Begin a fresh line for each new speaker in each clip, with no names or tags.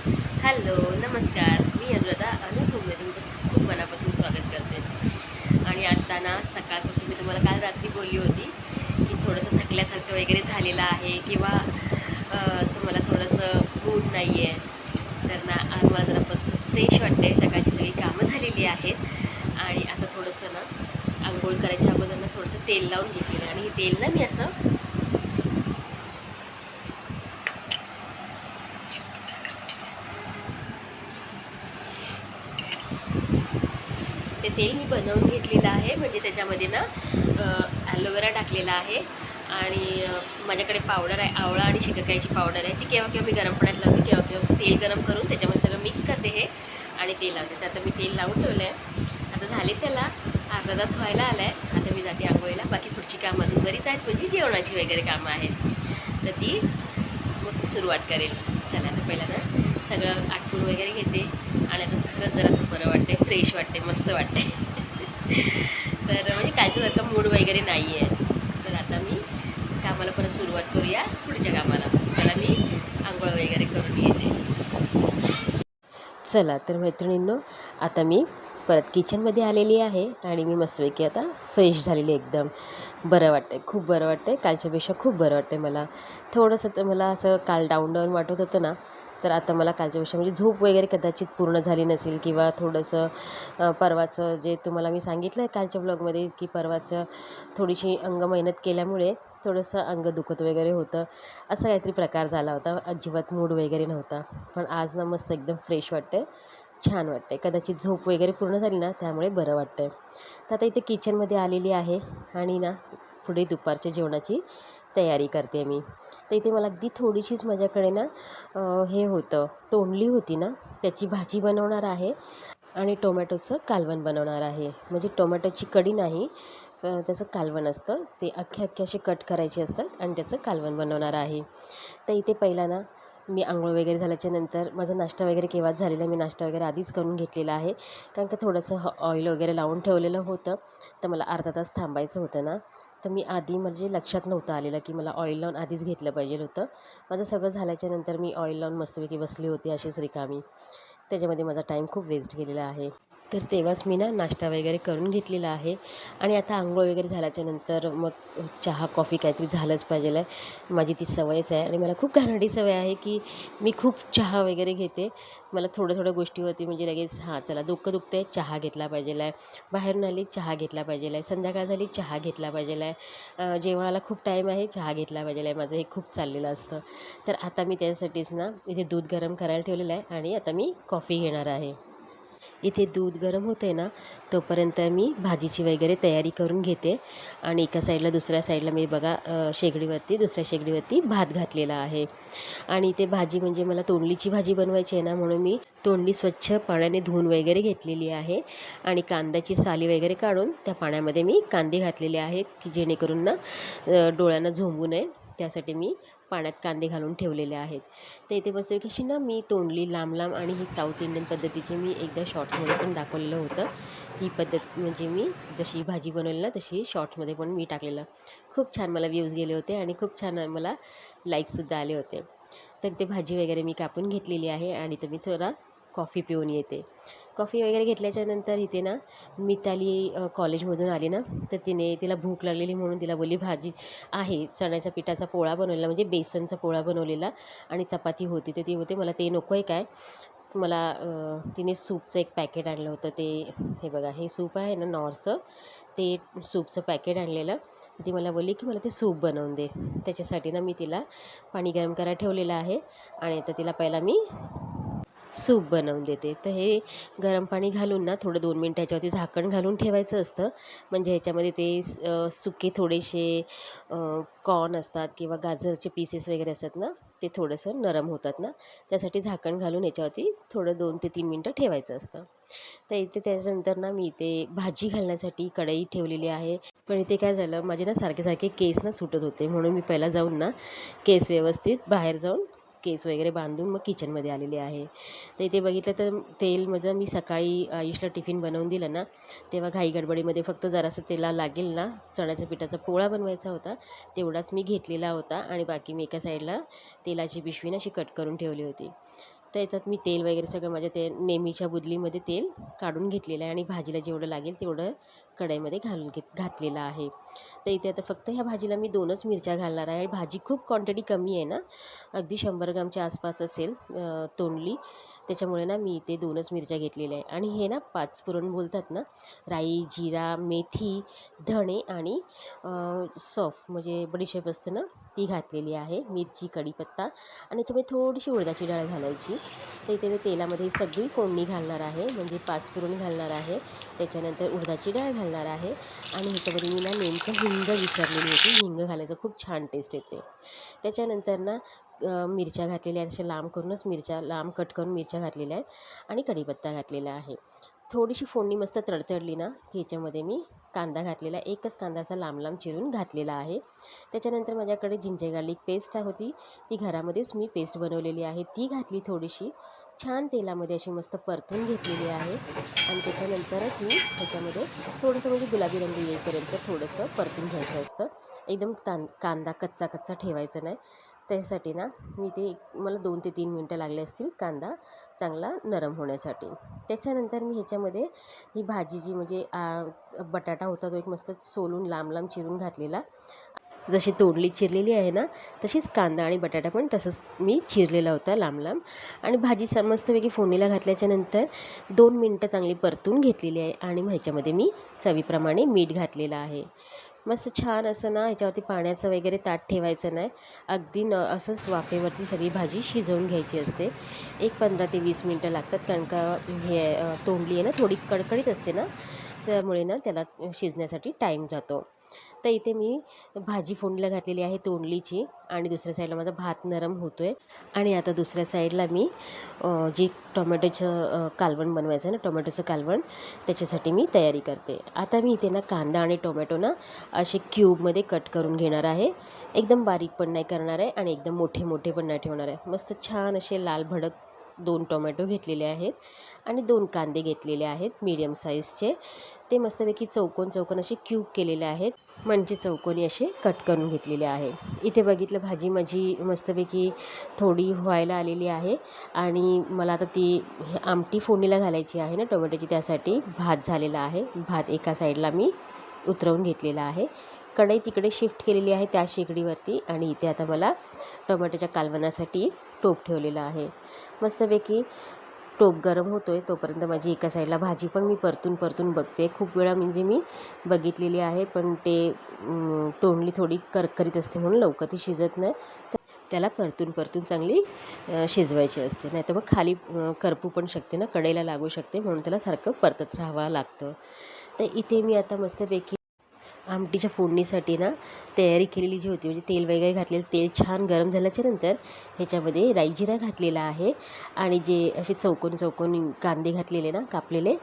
Hello नमस्कार. मी अनुराधा अनुज होमे तुमचं खूप मनापासून स्वागत करते. आणि आता ना सकाळपासून मी तुम्हाला काल रात्री बोलली होती की थोडंसं थकल्यासारखं वगैरे झालेलं आहे किंवा असं मला थोडंसं मूड नाही आहे तर ना आज मला जरा मस्त फ्रेश वाटते सकाळची सगळी कामं झालेली आहेत. आणि आता थोडंसं ना आंघोळ करायच्या अगोदर ना थोडंसं तेल लावून घेतलेलं आणि हे तेल ना मी असं ते तेल मी बनवून घेतलेलं आहे. म्हणजे त्याच्यामध्ये ना ॲलोवेरा टाकलेला आहे. आणि माझ्याकडे पावडर आहे आवळा आणि शिकाकाईची पावडर आहे. ती केव्हा केव्हा मी गरम पाण्यात लावते केव्हा केव्हा तेल गरम करून त्याच्यामध्ये सगळं मिक्स करते हे आणि तेल लावते. तर आता मी तेल लावून ठेवलं आहे आता झाले त्याला अर्धा तास व्हायला आला आहे आता मी जाते आंघोळीला. बाकी पुढची कामं अजून बरीच आहेत. म्हणजे जेवणाची वगैरे कामं आहेत. तर ती मग सुरुवात करेल. चला आता पहिला ना सगळं आटपून वगैरे घेते. आणि आता खरंच जरासं बरं वाटते फ्रेश वाटते मस्त वाटते तर म्हणजे कालच्यासारखा मूड वगैरे नाही आहे तर आता मी कामाला परत सुरुवात करूया पुढच्या कामाला. त्याला मी आंघोळ वगैरे करून येते. चला तर मैत्रिणींनो आता मी परत किचनमध्ये आलेली आहे आणि मी मस्तपैकी आता फ्रेश झालेली आहे एकदम. बरं वाटतं आहे खूप बरं वाटतं आहे कालच्यापेक्षा खूप बरं वाटतं आहे मला. थोडंसं तर मला असं काल डाऊन डाऊन वाटत होतं ना तर आता मला कालच्यापेक्षा म्हणजे झोप वगैरे कदाचित पूर्ण झाली नसेल किंवा थोडंसं परवाचं जे तुम्हाला मी सांगितलं आहे कालच्या ब्लॉगमध्ये की परवाचं थोडीशी अंग मेहनत केल्यामुळे थोडंसं अंग दुखत वगैरे होतं. असा काहीतरी प्रकार झाला होता. अजिबात मूड वगैरे नव्हता. पण आज ना मस्त एकदम फ्रेश वाटतं छान वाटतं कदाचित झोप वगैरे पूर्ण झाली ना त्यामुळे बरं वाटतं तर आता इथे किचनमध्ये आलेली आहे आणि ना पुढे दुपारच्या जेवणाची तयारी करते मी. तर इथे मला अगदी थोडीशीच माझ्याकडे ना हे होतं. तोंडली होती ना त्याची भाजी बनवणार आहे आणि टोमॅटोचं कालवण बनवणार आहे. म्हणजे टोमॅटोची कडी नाही त्याचं कालवण असतं. ते अख्खे अख्खे असे कट करायचे असतात आणि त्याचं कालवण बनवणार आहे. तर इथे पहिला ना मी आंघोळ वगैरे झाल्याच्यानंतर माझा नाश्ता वगैरे केव्हाच झालेला मी नाश्ता वगैरे आधीच करून घेतलेला आहे. कारण का थोडंसं ऑइल वगैरे लावून ठेवलेलं होतं. तर मला अर्धा तास थांबायचं होतं ना. तर मी आधी म्हणजे लक्षात नव्हतं आलेलं की मला ऑइल लावून आधीच घेतलं पाहिजे होतं. माझं सगळं झाल्याच्यानंतर मी ऑइल लावून मस्तपैकी बसली होती अशीच रिकामी. त्याच्यामध्ये माझा टाईम खूप वेस्ट गेलेला आहे. तर तेव्हाच मी ना नाश्ता वगैरे करून घेतलेला आहे. आणि आता आंघोळ वगैरे झाल्याच्यानंतर मग चहा कॉफी काहीतरी झालंच पाहिजे आहे. माझी ती सवयच आहे. आणि मला खूप घाणेरडी सवय आहे की मी खूप चहा वगैरे घेते. मला थोड्या थोड्या गोष्टीवरती म्हणजे लगेच हां चला डोकं आहे चहा घेतला पाहिजे आहे. बाहेरून आली चहा घेतला पाहिजे आहे. संध्याकाळ झाली चहा घेतला पाहिजे आहे. जेवणाला खूप टाईम आहे चहा घेतला पाहिजे आहे. माझं हे खूप चाललेलं असतं. तर आता मी त्यासाठीच ना इथे दूध गरम करायला ठेवलेलं आहे. आणि आता मी कॉफी घेणार आहे. इथे दूध गरम होते ना तोपर्यंत मी भाजीची वगैरे तयारी करून घेते. आणि एका साईडला दुसऱ्या साईडला मी बघा शेगडीवरती दुसऱ्या शेगडीवरती भात घातलेला आहे. आणि इथे भाजी म्हणजे मला तोंडलीची भाजी बनवायची आहे ना म्हणून मी तोंडली स्वच्छ पाण्याने धुवून वगैरे घेतलेली आहे. आणि कांद्याची साली वगैरे काढून त्या पाण्यामध्ये मी कांदे घातलेले आहेत की जेणेकरून ना डोळ्यांना झोंबू नये. त्यासाठी मी पाण्यात कांदे घालून ठेवलेले आहेत. तर इथे मस्त कशी ना मी तोंडली लांब लांब आणि ही साऊथ इंडियन पद्धतीची मी एकदा शॉर्ट्समध्ये पण दाखवलेलं होतं. ही पद्धत म्हणजे मी जशी भाजी बनवली ना तशी शॉर्ट्समध्ये पण मी टाकलेलं. खूप छान मला व्ह्यूज गेले होते आणि खूप छान मला लाईक्ससुद्धा आले होते. तर ते भाजी वगैरे मी कापून घेतलेली आहे आणि तर मी थोडा कॉफी पिऊन येते. कॉफी वगैरे घेतल्याच्यानंतर इथे ना मिताली कॉलेजमधून आली ना तर तिने तिला भूक लागलेली म्हणून तिला बोलली भाजी आहे चण्याच्या पिठाचा पोळा बनवलेला म्हणजे बेसनचा पोळा बनवलेला आणि चपाती होती तर ती होते मला ते नको आहे काय? मला तिने सूपचं एक पॅकेट आणलं होतं ते हे बघा हे सूप आहे ना नॉरचं ते सूपचं पॅकेट आणलेलं ती मला बोलली की मला ते सूप बनवून दे त्याच्यासाठी ना मी तिला पाणी गरम करायला ठेवलेलं आहे आणि आता तिला पहिला मी सूप बनवून देते. तर हे गरम पाणी घालून ना थोडं दोन मिनटं ह्याच्यावरती झाकण घालून ठेवायचं असतं. म्हणजे ह्याच्यामध्ये ते सुके थोडेसे कॉर्न असतात किंवा गाजरचे पीसेस वगैरे असतात ना ते थोडंसं नरम होतात ना. त्यासाठी झाकण घालून याच्यावरती थोडं दोन ते तीन मिनटं ठेवायचं असतं. तर इथे त्याच्यानंतर ना मी इथे भाजी घालण्यासाठी कढई ठेवलेली आहे. पण इथे काय झालं माझे ना सारखे सारखे केस ना सुटत होते. म्हणून मी पहिला जाऊन ना केस व्यवस्थित बाहेर जाऊन केस वगैरे बांधून मग किचनमध्ये आलेले आहे. तर इथे बघितलं तर तेल माझं मी सकाळी आयुषला टिफिन बनवून दिलं ना तेव्हा घाई गडबडीमध्ये फक्त जरासं तेला लागेल ना चण्याच्या पिठाचा पोळा बनवायचा होता तेवढाच मी घेतलेला होता आणि बाकी मी एका साईडला तेलाची पिशवी ना अशी कट करून ठेवली होती. तर याच्यात मी तेल वगैरे सगळं माझ्या ते नेहमीच्या बुदलीमध्ये तेल काढून घेतलेलं आहे आणि भाजीला जेवढं लागेल तेवढं कढईमध्ये घालून घेत घातलेलं आहे. तर इथे आता फक्त ह्या भाजीला मी दोनच मिरच्या घालणार आहे. भाजी खूप क्वांटिटी कमी आहे ना अगदी शंभर ग्रामच्या आसपास असेल तोंडली. त्याच्यामुळे ना मी इथे दोनच मिरच्या घेतलेल्या आहे आणि हे ना पाच पुरण बोलतात ना राई जिरा मेथी धणे आणि सॉफ म्हणजे बडीशेप असते ना ती घातलेली आहे मिरची कढीपत्ता आणि याच्यामध्ये थोडीशी उडदाची डाळ घालायची. तर इथे मी तेलामध्ये सगळी फोडणी घालणार आहे म्हणजे पाच पुरण घालणार आहे. त्याच्यानंतर उडदाची डाळ घालणार आहे आणि ह्याच्यामध्ये मी ना नेमकं हिंग विसरलेली होती. हिंग घालायचं खूप छान टेस्ट येते. त्याच्यानंतर ना मिरच्या घातलेल्या आहेत. अशा लांब करूनच मिरच्या लांब कट करून मिरच्या घातलेल्या आहेत आणि कढीपत्ता घातलेला आहे. थोडीशी फोडणी मस्त तडतडली ना की याच्यामध्ये मी कांदा घातलेला एकच कांदा असा लांब लांब चिरून घातलेला आहे. त्याच्यानंतर माझ्याकडे जिंजर गार्लिक पेस्ट होती. ती घरामध्येच मी पेस्ट बनवलेली आहे. ती घातली थोडीशी. छान तेलामध्ये अशी मस्त परतून घेतलेली आहे. आणि त्याच्यानंतरच मी त्याच्यामध्ये थोडंसं म्हणजे गुलाबी रंग येईपर्यंत थोडंसं परतून घ्यायचं असतं. एकदम तां कांदा कच्चा कच्चा ठेवायचा नाही. त्याच्यासाठी ना मी ते मला दोन ते तीन मिनटं लागले असतील कांदा चांगला नरम होण्यासाठी. त्याच्यानंतर मी ह्याच्यामध्ये ही भाजी जी म्हणजे बटाटा होता तो एक मस्त सोलून लांब लांब चिरून घातलेला. जशी तोडली चिरलेली आहे ना तशीच कांदा आणि बटाटा पण तसंच मी चिरलेला होता लांब लांब. आणि भाजी समस्तपैकी मस्तपैकी फोडणीला घातल्याच्यानंतर दोन मिनटं चांगली परतून घेतलेली आहे आणि मग ह्याच्यामध्ये मी चवीप्रमाणे मीठ घातलेलं आहे. मस्त छान असं ना ह्याच्यावरती पाण्याचं वगैरे ताट ठेवायचं नाही. अगदी न असंच वाफेवरती सगळी भाजी शिजवून घ्यायची असते. एक पंधरा ते वीस मिनटं लागतात कारण का हे तोंडली आहे ना थोडी कडकडीत असते ना त्यामुळे ना त्याला शिजण्यासाठी टाईम जातो. तर इथे मी भाजी फोडणीला घातलेली आहे तोंडलीची आणि दुसऱ्या साईडला माझा भात नरम होतो आहे आणि आता दुसऱ्या साईडला मी जे जी टोमॅटोचं कालवण बनवायचं आहे ना टोमॅटोचं कालवण त्याच्यासाठी मी तयारी करते. आता मी इथे ना कांदा आणि टोमॅटो ना असे क्यूबमध्ये कट करून घेणार आहे. एकदम बारीक पण नाही करणार आहे आणि एकदम मोठे मोठे पण नाही ठेवणार आहे. मस्त छान असे लाल भडक दोन टोमॅटो घेतलेले आहेत आणि दोन कांदे घेतलेले आहेत मीडियम साईजचे ते मस्तपैकी चौकोन चौकोन असे क्यूब केलेले आहेत. म्हणजे चौकोनी असे कट करून घेतलेले आहे. इथे बघितलं भाजी माझी मस्तपैकी थोडी व्हायला आलेली आहे आणि मला आता ती आमटी फोडणीला घालायची आहे ना टोमॅटोची त्यासाठी. भात झालेला आहे. भात एका साईडला मी उतरवून घेतलेला आहे. कढई तिकडे शिफ्ट केलेली आहे त्या शेगडीवरती आणि इथे आता मला टोमॅटोच्या कालवणासाठी टोप ठेवलेला आहे. मस्तपैकी टोप गरम होतो आहे तोपर्यंत माझी एका साईडला भाजी पण मी परतून परतून बघते. खूप वेळा म्हणजे मी बघितलेली आहे पण ते तोंडली थोडी करकरीत असते म्हणून लवकर ती शिजत नाही. तर त्याला परतून परतून चांगली शिजवायची असते. नाही तर मग खाली करपू पण शकते ना कढईला लागू शकते म्हणून त्याला सारखं परतत राहावं लागतं. तर इथे मी आता मस्तपैकी आमटीच्या फोडणीसाठी ना तयारी केलेली जी होती म्हणजे तेल वगैरे घातलेलं तेल छान गरम झाल्याच्यानंतर ह्याच्यामध्ये राई जिरा घातलेला आहे आणि जे असे चौकोन चौकोन कांदे घातलेले ना कापलेले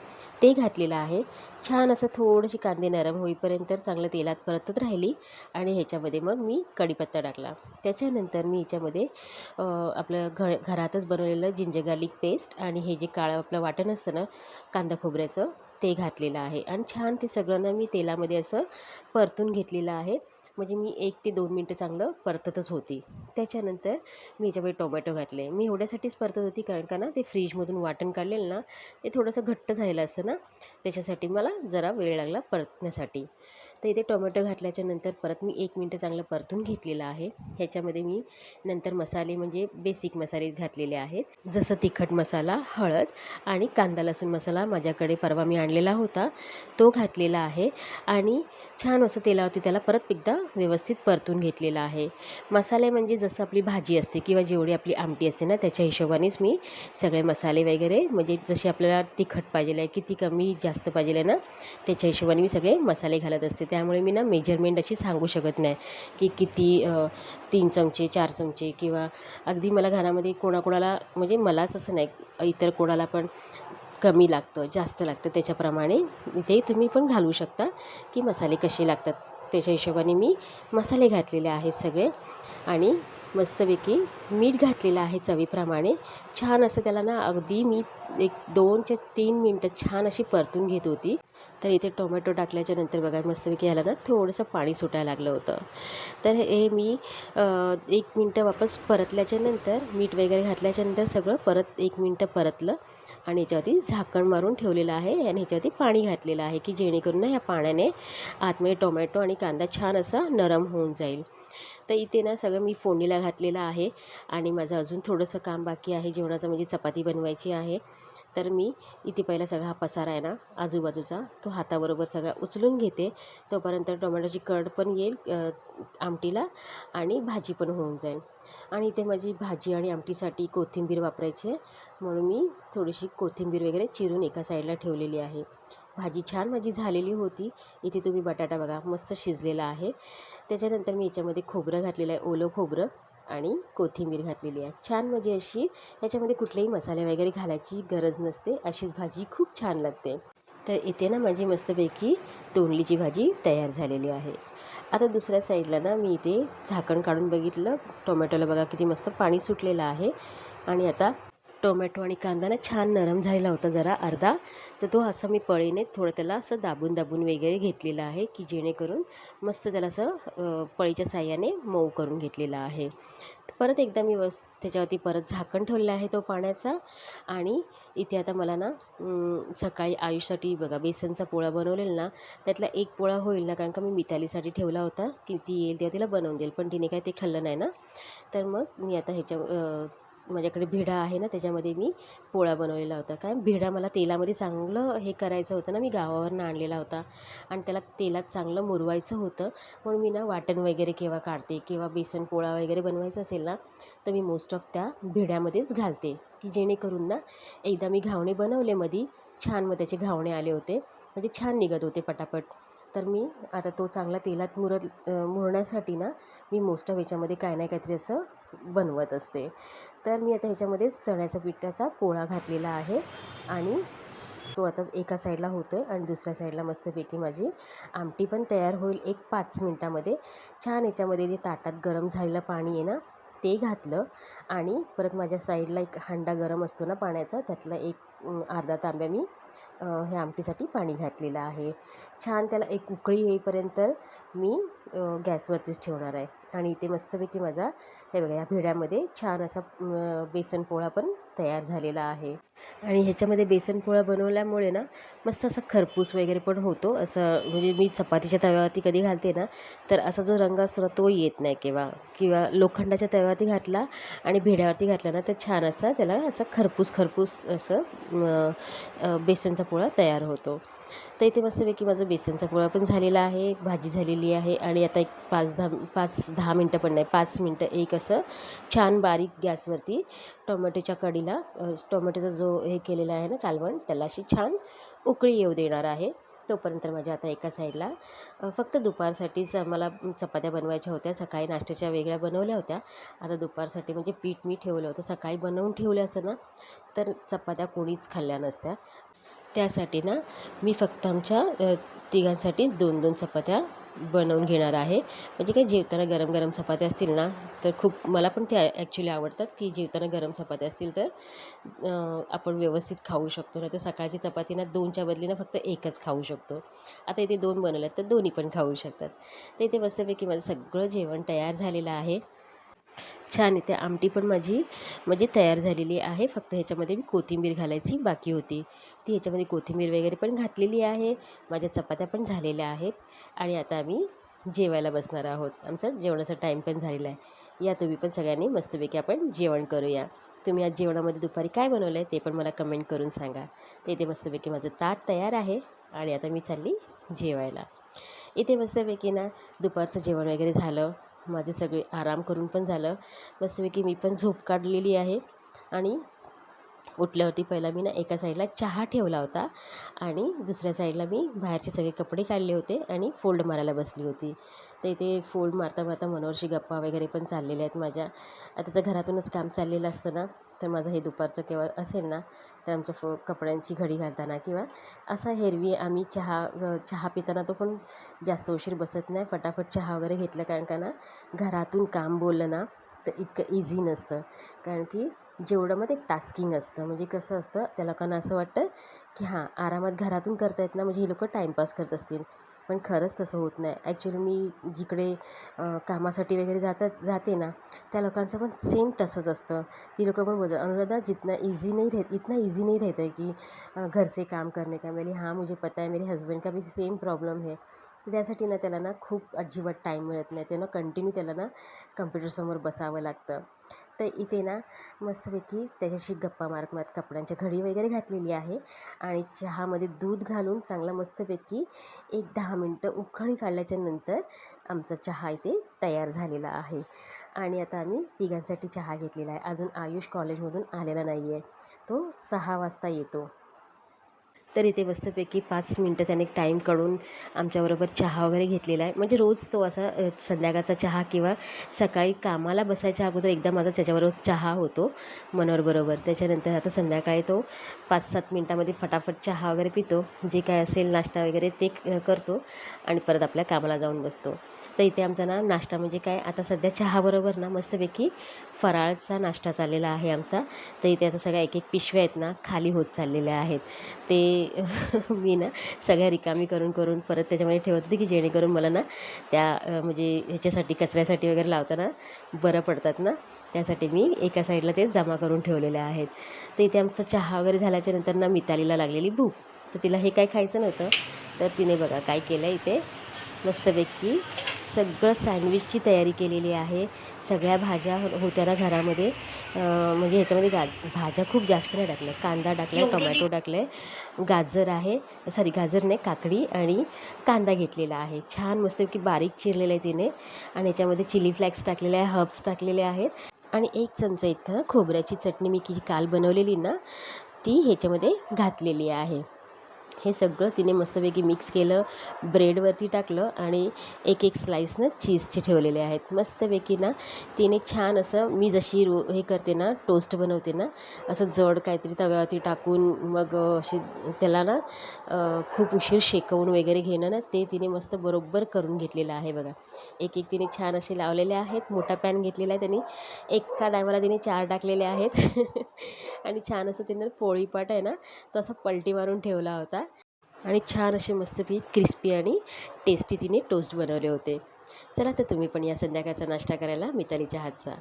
ते घातलेलं आहे. छान असं थोडेसे कांदे नरम होईपर्यंत चांगलं तेलात परतत राहिली आणि ह्याच्यामध्ये मग मी कढीपत्ता टाकला. त्याच्यानंतर मी ह्याच्यामध्ये आपलं घ घरातच बनवलेलं जिंजर गार्लिक पेस्ट आणि हे जे काळं आपलं वाटण असतं ना कांदा खोबऱ्याचं ते घातलेलं आहे. आणि छान ते सगळं ना मी तेलामध्ये असं परतून घेतलेलं आहे. म्हणजे मी एक ते दोन मिनटं चांगलं परततच होती. त्याच्यानंतर मी याच्यामध्ये टोमॅटो घातले. मी एवढ्यासाठीच परतत होती कारण का ना ते फ्रीजमधून वाटण काढलेलं ना ते थोडंसं घट्ट झालेलं असतं ना त्याच्यासाठी मला जरा वेळ लागला परतण्यासाठी. तर इथे टोमॅटो घातल्याच्या नंतर परत मी एक मिनटं चांगलं परतून घेतलेलं आहे. ह्याच्यामध्ये मी नंतर मसाले म्हणजे बेसिक मसाले घातलेले आहेत. जसं तिखट मसाला हळद आणि कांदा लसूण मसाला माझ्याकडे परवा मी आणलेला होता. तो घातलेला आहे आणि छान असं तेलावरती त्याला परत एकदा व्यवस्थित परतून घेतलेला आहे. मसाले म्हणजे जसं आपली भाजी असते किंवा जेवढी आपली आमटी असते ना त्याच्या हिशोबानेच मी सगळे मसाले वगैरे म्हणजे जसे आपल्याला तिखट पाहिजे आहे किती कमी जास्त पाहिजे आहे ना त्याच्या हिशोबाने मी सगळे मसाले घालत असते. त्यामुळे मी ना मेजरमेंट अशी सांगू शकत नाही की किती तीन चमचे चार चमचे किंवा अगदी मला घरामध्ये कोणाकोणाला म्हणजे मलाच असं नाही इतर कोणाला पण कमी लागतं जास्त लागतं त्याच्याप्रमाणे इथे तुम्ही पण घालू शकता की मसाले कसे लागतात. त्याच्या हिशोबाने मी मसाले घातलेले आहेत सगळे आणि मस्तपैकी मीठ घातलेलं आहे चवीप्रमाणे. छान असं त्याला ना अगदी मी एक दोन ते तीन मिनटं छान अशी परतून घेत होती. तर इथे टोमॅटो टाकल्याच्या नंतर बघा मस्तपैकी ह्याला ना थोडंसं पाणी सुटायला लागलं होतं. तर हे मी एक मिनटं वापस परतल्याच्या नंतर मीठ वगैरे घातल्याच्यानंतर सगळं परत एक मिनटं परतलं. आणि याच्यावरती झाकण मारून ठेवलेलं आहे आणि ह्याच्यावरती पाणी घातलेलं आहे की जेणेकरून ह्या पाण्याने आतमध्ये टोमॅटो आणि कांदा छान असा नरम होऊन जाईल. तर इथे ना सगळं मी फोडणीला घातलेलं आहे आणि माझं अजून थोडंसं काम बाकी आहे. जेवणाचं म्हणजे चपाती बनवायची आहे. तर मी इथे पहिला सगळा हा पसारा आहे ना आजूबाजूचा तो हाताबरोबर सगळा उचलून घेते. तोपर्यंत टोमॅटोची कड पण येईल आमटीला आणि भाजी पण होऊन जाईल. आणि इथे माझी भाजी आणि आमटीसाठी कोथिंबीर वापरायची आहे. म्हणून मी थोडीशी कोथिंबीर वगैरे चिरून एका साईडला ठेवलेली आहे. भाजी छान माझी झालेली होती. इथे तुम्ही बटाटा बघा मस्त शिजलेला आहे. त्याच्यानंतर मी याच्यामध्ये खोबरं घातलेलं आहे ओलं खोबरं. आणि कोथिंबीर घातलेली आहे. छान म्हणजे अशी ह्याच्यामध्ये कुठलेही मसाले वगैरे घालायची गरज नसते. अशीच भाजी खूप छान लागते. तर इथे ना माझी मस्तपैकी तोंडलीची भाजी तयार झालेली आहे. आता दुसऱ्या साईडला ना मी इथे झाकण काढून बघितलं. टोमॅटोला बघा किती मस्त पाणी सुटलेलं आहे. आणि आता टोमॅटो आणि कांदा ना छान नरम झालेला होता जरा अर्धा. तर तो असं मी पळीने थोडं त्याला असं दाबून दाबून वगैरे घेतलेला आहे की जेणेकरून मस्त त्याला असं पळीच्या साह्याने मऊ करून घेतलेला आहे. परत एकदा मी वस त्याच्यावरती परत झाकण ठेवलेलं आहे तो पाण्याचा आणि इथे आता मला ना सकाळी आयुषसाठी बघा बेसनचा पोळा बनवलेला ना त्यातला एक पोळा होईल ना कारण का मी मितालीसाठी ठेवला होता की ती येईल तेव्हा तिला बनवून देईल पण तिने काय ते खाल्लं नाही ना. तर मग मी आता ह्याच्या माझ्याकडे भिडा आहे ना त्याच्यामध्ये मी पोळा बनवलेला होता. कारण भिडा मला तेलामध्ये चांगलं हे करायचं होतं ना मी गावावरनं आणलेला होता. आणि त्याला तेलात चांगलं मुरवायचं होतं. म्हणून मी ना वाटण वगैरे केव्हा काढते किंवा बेसन पोळा वगैरे बनवायचा असेल ना तर मी मोस्ट ऑफ त्या भिड्यामध्येच घालते. की जेणेकरून ना एकदा मी घावणे बनवले मध्ये छान मग त्याचे घावणे आले होते. म्हणजे छान निघत होते पटापट. तर मी आता तो चांगला तेलात मुरत मुरण्यासाठी ना मी मोस्ट ऑफ याच्यामध्ये काय नाही काहीतरी असं बनवत असते. तर मी आता ह्याच्यामध्येच चण्याचा पिठाचा पोळा घातलेला आहे आणि तो आता एका साईडला होतो आहे आणि दुसऱ्या साईडला मस्तपैकी माझी आमटी पण तयार होईल एक पाच मिनटामध्ये. छान याच्यामध्ये जे ताटात गरम झालेलं पाणी आहे ना ते घातलं आणि परत माझ्या साईडला एक हांडा गरम असतो ना पाण्याचा त्यातला एक अर्धा तांब्या मी ह्या आमटीसाठी पाणी घातलेलं आहे. छान त्याला एक उकळी येईपर्यंत मी गॅसवरतीच ठेवणार आहे. आणि इथे मस्तपैकी माझा हे बघा या भिड्यामध्ये छान असा बेसन पोळा पण तयार झालेला आहे. आणि ह्याच्यामध्ये बेसन पोळा बनवल्यामुळे ना मस्त असा खरपूस वगैरे पण होतो. असं म्हणजे मी चपातीच्या तव्यावरती कधी घालते ना तर असा जो रंग असतो ना तो येत नाही किंवा किंवा लोखंडाच्या तव्यावरती घातला आणि भिड्यावरती घातला ना तर छान असा त्याला असं खरपूस खरपूस असं बेसनचा पोळा तयार होतो. तर इथे मस्तपैकी माझं बेसनचा पोळा पण झालेला आहे भाजी झालेली आहे आणि आता एक पाच दहा पाच दहा मिनटं पण नाही पाच मिनटं एक असं छान बारीक गॅसवरती टोमॅटोच्या कडीला टोमॅटोचा जो हे केलेला आहे ना कालवण त्याला अशी छान उकळी येऊ देणार आहे. तोपर्यंत माझ्या आता एका साईडला फक्त दुपारसाठीच मला चपात्या बनवायच्या होत्या सकाळी नाश्त्याच्या वेगळ्या बनवल्या होत्या. आता दुपारसाठी म्हणजे पीठ मी ठेवलं होतं सकाळी बनवून ठेवलं असं ना तर चपात्या कोणीच खाल्ल्या नसत्या. त्यासाठी ना मी फक्त आमच्या तिघांसाठीच दोन दोन चपात्या बनवून घेणार आहे. म्हणजे काय जेवताना गरम गरम चपात्या असतील ना तर खूप मला पण त्या ॲक्च्युली आवडतात की जेवताना गरम चपात्या असतील तर आपण व्यवस्थित खाऊ शकतो. नाही तर सकाळची चपाती ना दोनच्या बदली ना फक्त एकच खाऊ शकतो. आता इथे दोन बनवल्यात तर दोन्ही पण खाऊ शकतात. तर इथे मस्तपैकी माझं सगळं जेवण तयार झालेलं आहे. छान इथे आमटी पण माझी म्हणजे तयार झालेली आहे. फक्त ह्याच्यामध्ये मी कोथिंबीर घालायची बाकी होती. ती ह्याच्यामध्ये कोथिंबीर वगैरे पण घातलेली आहे. माझ्या चपात्या पण झालेल्या आहेत. आणि आता आम्ही जेवायला बसणार आहोत. आमचा जेवणाचा टाईम पण झालेला आहे. या तुम्ही पण सगळ्यांनी मस्तपैकी आपण जेवण करूया. तुम्ही आज जेवणामध्ये दुपारी काय बनवलं आहे ते पण मला कमेंट करून सांगा. ते इथे मस्तपैकी माझं ताट तयार आहे. आणि आता मी चालली जेवायला. इथे मस्तपैकी ना दुपारचं जेवण वगैरे झालं. माझे सगळे आराम करून पण झालं. मस्तपैकी मी पण झोप काढलेली आहे. आणि उठल्यावरती पहिला मी ना एका साईडला चहा ठेवला होता. आणि दुसऱ्या साईडला मी बाहेरचे सगळे कपडे काढले होते आणि फोल्ड मारायला बसली होती. तर इथे फोल्ड मारता मारता मनोहरशी गप्पा वगैरे पण चाललेल्या आहेत माझ्या. आता घरातूनच काम चाललेलं असतं ना तर माझं हे दुपारचं केव्हा असेल ना तर आमच्या फो कपड्यांची घडी घालताना किंवा असा हेरवी आम्ही चहा चहा पिताना तो पण जास्त उशीर बसत नाही. फटाफट चहा वगैरे घेतलं कारण का ना घरातून काम बोललं ना तर इतकं इझी नसतं. कारण की जेवढं मग ते टास्किंग असतं. म्हणजे कसं असतं त्याला लोकांना असं वाटतं की हां आरामात घरातून करतायत ना म्हणजे ही लोकं टाईमपास करत असतील. पण खरंच तसं होत नाही. ॲक्च्युली मी जिकडे कामासाठी वगैरे जातात जाते ना त्या लोकांचं पण सेम तसंच असतं. ती लोकं पण बोलतात अनुराधा जितना ईजी नहीं रह इतना ईजी नहीं रहता है कि घरचे घर से काम करने का. मैंने हाँ मुझे पता है मेरे हस्बैंड का भी सेम प्रॉब्लम है. तर त्यासाठी ना त्याला ना खूप अजिबात टाईम मिळत नाही. ते ना कंटिन्यू त्याला ना कम्प्युटरसमोर बसावं लागतं. तर इथे ना मस्तपैकी त्याच्याशी गप्पा मारत मारत कपड्यांच्या घडी वगैरे घातलेली आहे. आणि चहामध्ये दूध घालून चांगला मस्तपैकी एक दहा मिनटं उकळी काढल्याच्या नंतर आमचा चहा इथे तयार झालेला आहे. आणि आता आम्ही तिघांसाठी चहा घेतलेला आहे. अजून आयुष कॉलेजमधून आलेला नाही आहे तो सहा वाजता येतो. तर इथे मस्तपैकी पाच मिनटं त्याने टाईम काढून आमच्याबरोबर चहा वगैरे घेतलेला आहे. म्हणजे रोज तो असा संध्याकाळचा चहा किंवा सकाळी कामाला बसायच्या अगोदर एकदा माझा त्याच्याबरोबर चहा होतो मनोहरबरोबर त्याच्यानंतर आता संध्याकाळी तो पाच सात मिनटामध्ये फटाफट चहा वगैरे पितो. जे काय असेल नाश्ता वगैरे ते करतो आणि परत आपल्या कामाला जाऊन बसतो. तर इथे आमचा ना नाश्ता म्हणजे काय आता सध्या चहाबरोबर ना मस्तपैकी फराळचा नाश्ता चाललेला आहे आमचा. तर इथे आता सगळ्या एक एक पिशव्या आहेत ना खाली होत चाललेल्या आहेत. ते मी ना सगळ्या रिकामी करून करून परत त्याच्यामध्ये ठेवत होते की जेणेकरून मला ना त्या म्हणजे ह्याच्यासाठी कचऱ्यासाठी वगैरे लावताना बरं पडतात ना. त्यासाठी मी एका साईडला ते जमा करून ठेवलेले आहेत. तर इथे आमचा चहा वगैरे झाल्याच्यानंतर ना मितालीला लागलेली भूक. तर तिला हे काय खायचं नव्हतं. तर तिने बघा काय केलं इथे. मस्तपैकी सगळं सँडविचची तयारी केलेली आहे. सगळ्या भाज्या हो- होत्या ना घरामध्ये म्हणजे ह्याच्यामध्ये गा भाज्या खूप जास्त नाही टाकल्या. कांदा टाकला आहे टोमॅटो टाकलं आहे गाजर आहे सॉरी गाजर नाही काकडी आणि कांदा घेतलेला आहे. छान मस्तपैकी बारीक चिरलेलं आहे तिने. आणि याच्यामध्ये चिली फ्लॅक्स टाकलेले आहे हर्ब्स टाकलेले आहेत. आणि एक चमचा इतका खोबऱ्याची चटणी मी की काल बनवलेली ना ती ह्याच्यामध्ये घातलेली आहे. हे सगळं तिने मस्तपैकी मिक्स केलं ब्रेडवरती टाकलं आणि एक एक स्लाईसनं चीजचे ठेवलेले आहेत. मस्तपैकी ना तिने छान असं मी जशी रो हे करते ना टोस्ट बनवते ना असं जड काहीतरी तव्यावरती टाकून मग अशी त्याला ना खूप उशीर शेकवून वगैरे घेणं ना ते तिने मस्त बरोबर करून घेतलेलं आहे बघा. एक एक तिने छान असे लावलेले आहेत मोठा पॅन घेतलेला आहे त्यांनी. एका टायमाला तिने चार टाकलेले आहेत. आणि छान असं तिने पोळीपाट आहे ना तो असा पलटी मारून ठेवला होता. आणि छान असे मस्तपैकी क्रिस्पी आणि टेस्टी तिने टोस्ट बनवले होते. चला तर तुम्ही पण या संध्याकाळचा नाश्ता करायला मितालीच्या हातचा.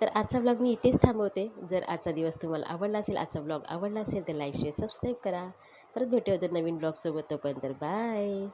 तर आजचा ब्लॉग मी इथेच थांबवते. जर आजचा दिवस तुम्हाला आवडला असेल आजचा ब्लॉग आवडला असेल तर लाईक शेअर सबस्क्राईब करा. परत भेटूया तर नवीन ब्लॉगसोबत तोपर्यंत. बाय